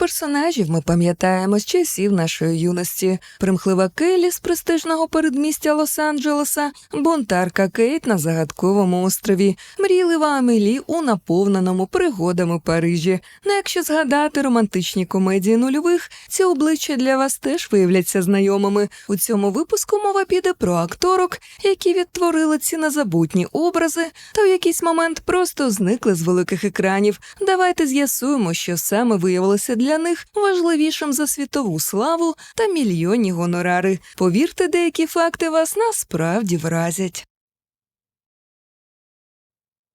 персонажів ми пам'ятаємо з часів нашої юності: примхлива Келлі з престижного передмістя Лос-Анджелеса, бунтарка Кейт на загадковому острові, мрійлива Амелі у наповненому пригодами Парижі. Ну, якщо згадати романтичні комедії нульових, ці обличчя для вас теж виявляться знайомими. У цьому випуску мова піде про акторок, які відтворили ці незабутні образи, та в якийсь момент просто зникли з великих екранів. Давайте з'ясуємо, що саме виявилося для них важливішим за світову славу та мільйонні гонорари. Повірте, деякі факти вас насправді вразять.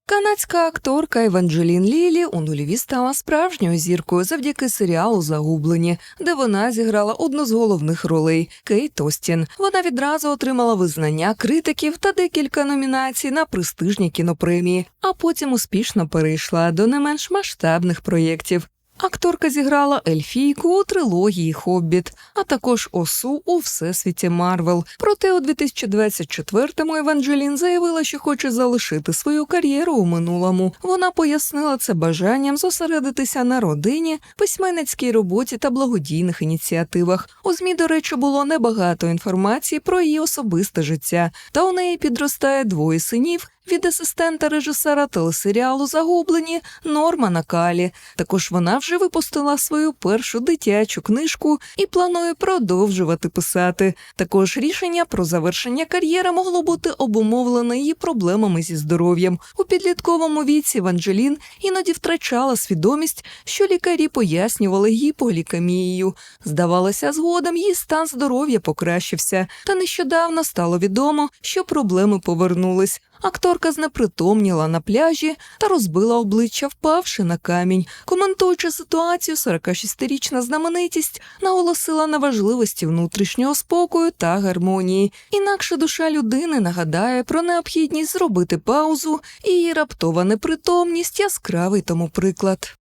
Канадська акторка Еванджелін Лілі у нульові стала справжньою зіркою завдяки серіалу Загублені, де вона зіграла одну з головних ролей Кейт Остін. Вона відразу отримала визнання критиків та декілька номінацій на престижні кінопремії, а потім успішно перейшла до не менш масштабних проєктів. Акторка зіграла Ельфійку у трилогії Хобіт, а також осу у всесвіті Марвел. Проте у 2024-му Еванджелін заявила, що хоче залишити свою кар'єру у минулому. Вона пояснила це бажанням зосередитися на родині, письменницькій роботі та благодійних ініціативах. У змі, до речі, було небагато інформації про її особисте життя, та у неї підростає двоє синів від асистента режисера телесеріалу Загублені Нормана Калі. Також вона вже випустила свою першу дитячу книжку і планує продовжувати писати. Також рішення про завершення кар'єри могло бути обумовлене її проблемами зі здоров'ям. У підлітковому віці Ванджелін іноді втрачала свідомість, що лікарі пояснювали гіполікамією. Здавалося, згодом її стан здоров'я покращився, та нещодавно стало відомо, що проблеми повернулись. Акторка знепритомніла на пляжі та розбила обличчя, впавши на камінь. Коментуючи ситуацію, 46-річна знаменитість наголосила на важливості внутрішнього спокою та гармонії. Інакше душа людини нагадає про необхідність зробити паузу, і її раптова непритомність яскравий тому приклад.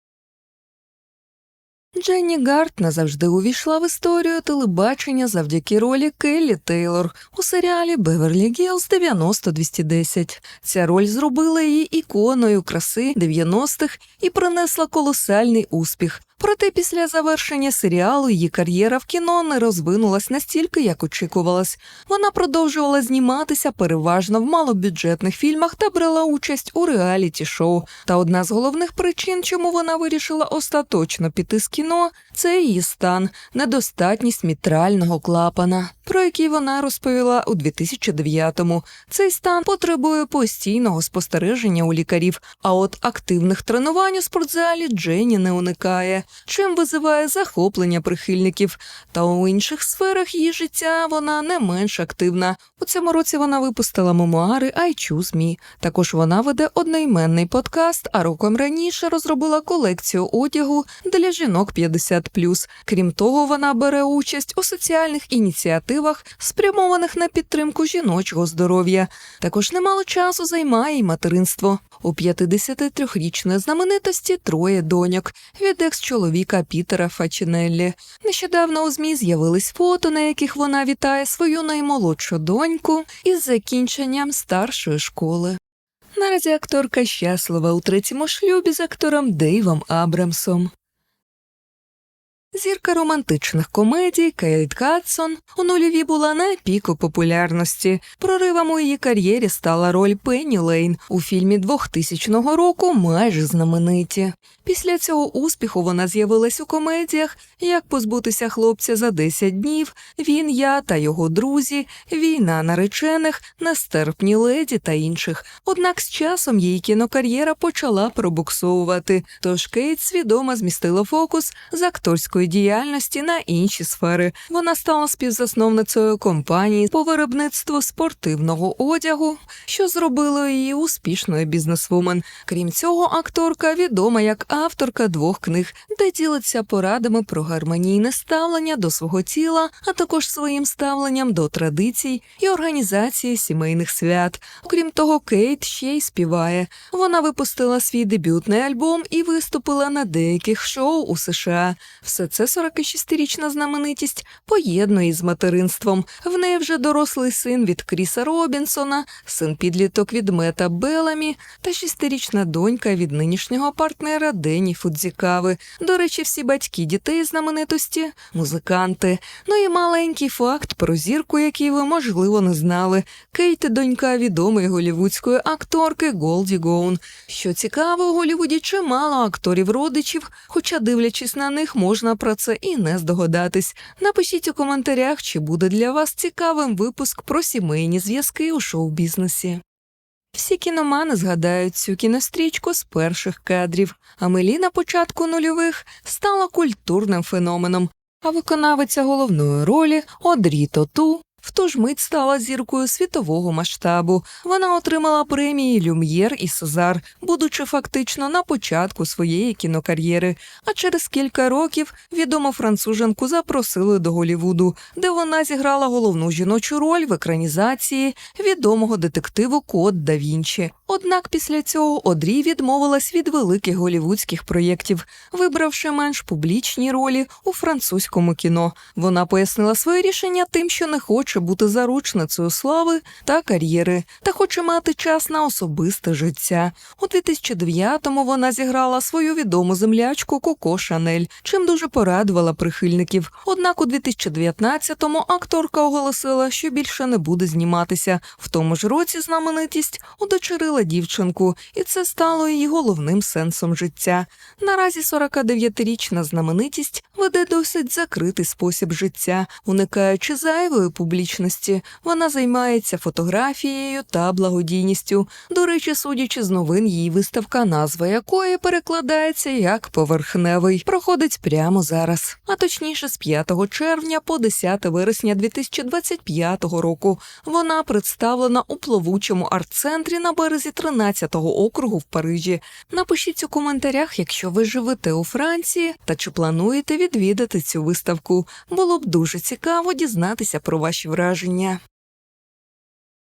Дженні Гарт назавжди увійшла в історію телебачення завдяки ролі Келлі Тейлор у серіалі Беверлі Гілз 90-210. Ця роль зробила її іконою краси 90-х і принесла колосальний успіх. Проте після завершення серіалу її кар'єра в кіно не розвинулась настільки, як очікувалось. Вона продовжувала зніматися переважно в малобюджетних фільмах та брала участь у реаліті шоу. Та одна з головних причин, чому вона вирішила остаточно піти з кіно, це її стан, недостатність мітрального клапана, про який вона розповіла у 2009-му. Цей стан потребує постійного спостереження у лікарів, а от активних тренувань у спортзалі Дженні не уникає чим визиває захоплення прихильників. Та у інших сферах її життя вона не менш активна. У цьому році вона випустила мемуари I Choose. Також вона веде одноіменний подкаст, а роком раніше розробила колекцію одягу для жінок 50+. Крім того, вона бере участь у соціальних ініціативах, спрямованих на підтримку жіночого здоров'я. Також немало часу займає й материнство. У 53-річної знаменитості троє доньок від екс-чоловіка Пітера Фачинеллі. Нещодавно у ЗМІ з'явились фото, на яких вона вітає свою наймолодшу доньку із закінченням старшої школи. Наразі акторка щаслива у третьому шлюбі з актором Дейвом Абрамсом. Зірка романтичних комедій Кейт Хадсон у нульові була на піку популярності. Проривом у її кар'єрі стала роль Пенні Лейн у фільмі 2000 року майже знамениті. Після цього успіху вона з'явилась у комедіях Як позбутися хлопця за 10 днів, Він, я та його друзі, Війна наречених, Нестерпні леді та інших. Однак з часом її кінокар'єра почала пробуксовувати, тож Кейт свідомо змістила фокус з акторської діяльності на інші сфери. Вона стала співзасновницею компанії по виробництву спортивного одягу, що зробило її успішною бізнесвумен. Крім цього, акторка відома як авторка двох книг, де ділиться порадами про гармонійне ставлення до свого тіла, а також своїм ставленням до традицій і організації сімейних свят. Окрім того, Кейт ще й співає. Вона випустила свій дебютний альбом і виступила на деяких шоу у США. Все це 46-річна знаменитість поєднує з материнством. В неї вже дорослий син від Кріса Робінсона, син підліток від Мета Беламі та шестирічна донька від нинішнього партнера Дені Фудзікави. До речі, всі батьки дітей знаменитості музиканти. Ну і маленький факт про зірку, який ви можливо не знали. Кейт – донька відомої голівудської акторки Голді Гоун. Що цікаво, у Голівуді чимало акторів родичів, хоча, дивлячись на них, можна про це і не здогадатись. Напишіть у коментарях, чи буде для вас цікавим випуск про сімейні зв'язки у шоу-бізнесі. Всі кіномани згадають цю кінострічку з перших кадрів, а Мелі на початку нульових стала культурним феноменом, а виконавиця головної ролі Одрі Тоту в ту ж мить стала зіркою світового масштабу. Вона отримала премії Люм'єр і Сезар, будучи фактично на початку своєї кінокар'єри. А через кілька років відому француженку запросили до Голівуду, де вона зіграла головну жіночу роль в екранізації відомого детективу Код да Вінчі. Однак після цього Одрі відмовилась від великих голівудських проєктів, вибравши менш публічні ролі у французькому кіно. Вона пояснила своє рішення тим, що не хоче бути заручницею слави та кар'єри, та хоче мати час на особисте життя. У 2009-му вона зіграла свою відому землячку Коко Шанель, чим дуже порадувала прихильників. Однак у 2019-му акторка оголосила, що більше не буде зніматися. В тому ж році знаменитість удочерила дівчинку, і це стало її головним сенсом життя. Наразі 49-річна знаменитість веде досить закритий спосіб життя, уникаючи зайвої публічності. Вона займається фотографією та благодійністю. До речі, судячи з новин, її виставка, назва якої перекладається як поверхневий, проходить прямо зараз, а точніше з 5 червня по 10 вересня 2025 року. Вона представлена у плавучому арт-центрі на березі 13-го округу в Парижі. Напишіть у коментарях, якщо ви живете у Франції та чи плануєте відвідати цю виставку. Було б дуже цікаво дізнатися про ваші враження.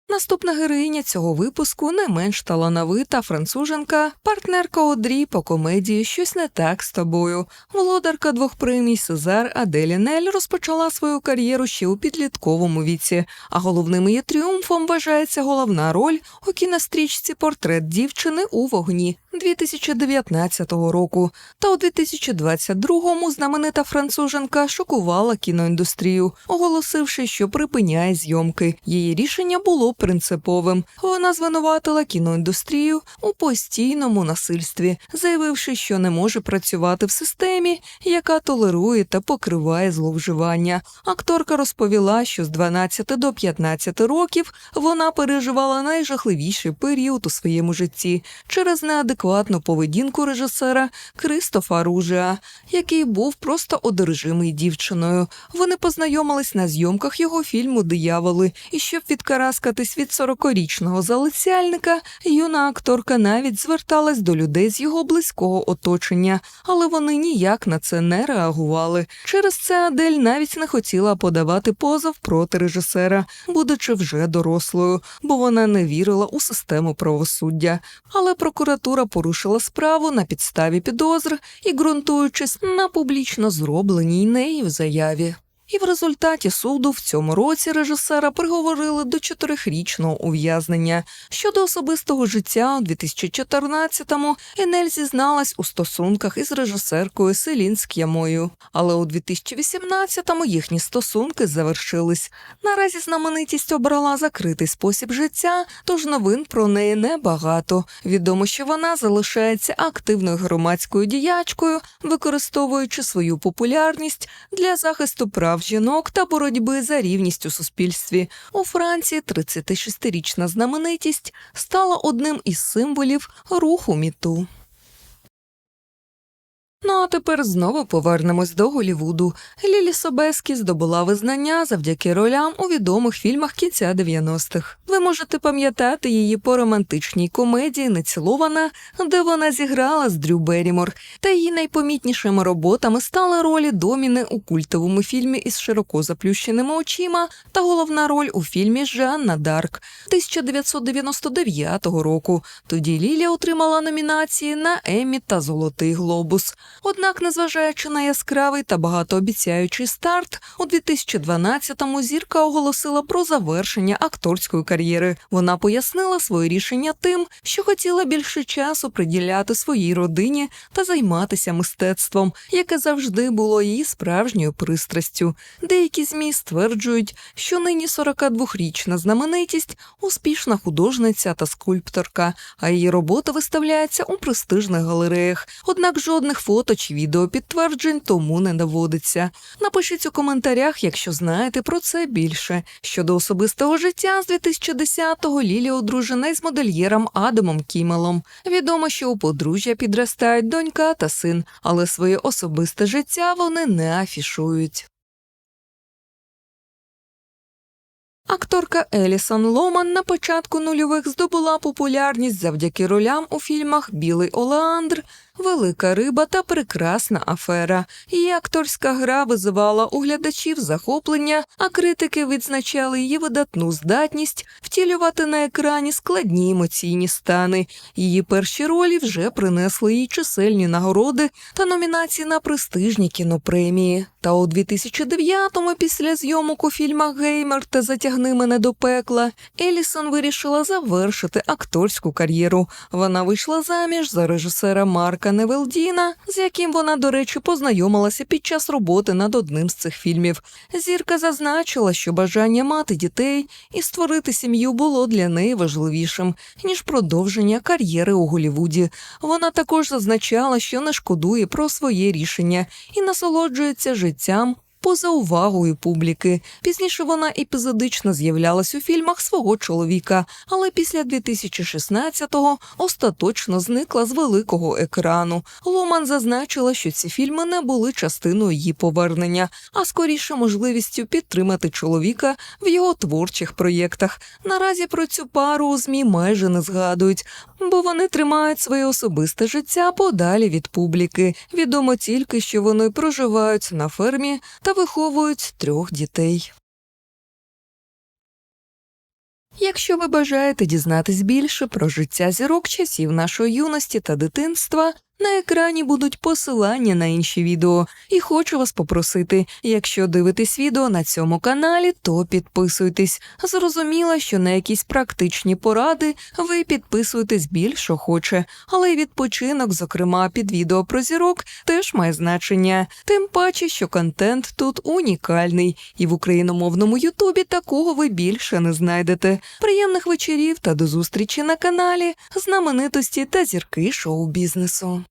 Наступна героїня цього випуску не менш талановита француженка, партнерка Одрі по комедії Щось не так з тобою. Володарка двох премій Сезар Аделі Нель розпочала свою кар'єру ще у підлітковому віці, а головним її тріумфом вважається головна роль у кінострічці Портрет дівчини у вогні 2019 року. Та у 2022-му знаменита француженка шокувала кіноіндустрію, оголосивши, що припиняє зйомки. Її рішення було принциповим. Вона звинуватила кіноіндустрію у постійному насильстві, заявивши, що не може працювати в системі, яка толерує та покриває зловживання. Акторка розповіла, що з 12 до 15 років вона переживала найжахливіший період у своєму житті через неадекватну поведінку режисера Кристофа Ружеа, який був просто одержимий дівчиною. Вони познайомились на зйомках його фільму Дияволи, і щоб відкараскатись від 40-річного залицяльника, юна акторка навіть зверталась до людей з його близького оточення, але вони ніяк на це не реагували. Через це Адель навіть не хотіла подавати позов проти режисера, будучи вже дорослою, бо вона не вірила у систему правосуддя. Але прокуратура порушила справу на підставі підозр і ґрунтуючись на публічно зробленій нею заяві. І в результаті суду в цьому році режисера приговорили до чотирихрічного ув'язнення. Щодо особистого життя у 2014-му Енель зізналась у стосунках із режисеркою Селін Ск'ямою. Але у 2018-му їхні стосунки завершились. Наразі знаменитість обрала закритий спосіб життя, тож новин про неї небагато. Відомо, що вона залишається активною громадською діячкою, використовуючи свою популярність для захисту прав жінок та боротьби за рівність у суспільстві. У Франції 36-річна знаменитість стала одним із символів руху міту. Ну а тепер знову повернемось до Голівуду. Лілі Собескі здобула визнання завдяки ролям у відомих фільмах кінця 90-х. Ви можете пам'ятати її по романтичній комедії Нецілована, де вона зіграла з Дрю Берімор. Та її найпомітнішими роботами стали ролі Доміни у культовому фільмі із широко заплющеними очима та головна роль у фільмі Жанна Дарк 1999 року. Тоді Лілі отримала номінації на Еммі та Золотий Глобус. Однак, незважаючи на яскравий та багатообіцяючий старт, у 2012-му зірка оголосила про завершення акторської кар'єри. Вона пояснила своє рішення тим, що хотіла більше часу приділяти своїй родині та займатися мистецтвом, яке завжди було її справжньою пристрастю. Деякі змі стверджують, що нині 42-річна знаменитість успішна художниця та скульпторка, а її робота виставляється у престижних галереях. Однак жодних фото чи відео підтверджень тому не наводиться. Напишіть у коментарях, якщо знаєте про це більше. Щодо особистого життя з 2010-го Лілі одружена із модельєром Адамом Кімелом. Відомо, що у подружжя підростають донька та син, але своє особисте життя вони не афішують. Акторка Елісон Ломан на початку нульових здобула популярність завдяки ролям у фільмах Білий Олеандр, Велика риба та прекрасна афера. Її акторська гра визивала у глядачів захоплення, а критики відзначали її видатну здатність втілювати на екрані складні емоційні стани. Її перші ролі вже принесли їй чисельні нагороди та номінації на престижні кінопремії. Та у 2009-му після зйомок у фільмах Геймер та Затягни мене до пекла Елісон вирішила завершити акторську кар'єру. Вона вийшла заміж за режисера Марка Невелдіна, з яким вона, до речі, познайомилася під час роботи над одним з цих фільмів. Зірка зазначила, що бажання мати дітей і створити сім'ю було для неї важливішим ніж продовження кар'єри у Голівуді. Вона також зазначала, що не шкодує про своє рішення і насолоджується життям. Поза увагою публіки. Пізніше вона епізодично з'являлась у фільмах свого чоловіка, але після 2016-го остаточно зникла з великого екрану. Ломан зазначила, що ці фільми не були частиною її повернення, а скоріше можливістю підтримати чоловіка в його творчих проєктах. Наразі про цю пару у змі майже не згадують, бо вони тримають своє особисте життя подалі від публіки. Відомо тільки, що вони проживають на фермі та виховують трьох дітей. Якщо ви бажаєте дізнатись більше про життя зірок часів нашої юності та дитинства, на екрані будуть посилання на інші відео. І хочу вас попросити, якщо дивитесь відео на цьому каналі, то підписуйтесь. Зрозуміло, що на якісь практичні поради ви підписуєтесь більш охоче, але й відпочинок, зокрема під відео про зірок, теж має значення. Тим паче, що контент тут унікальний, і в україномовному Ютубі такого ви більше не знайдете. Приємних вечорів та до зустрічі на каналі знаменитості та зірки шоу-бізнесу.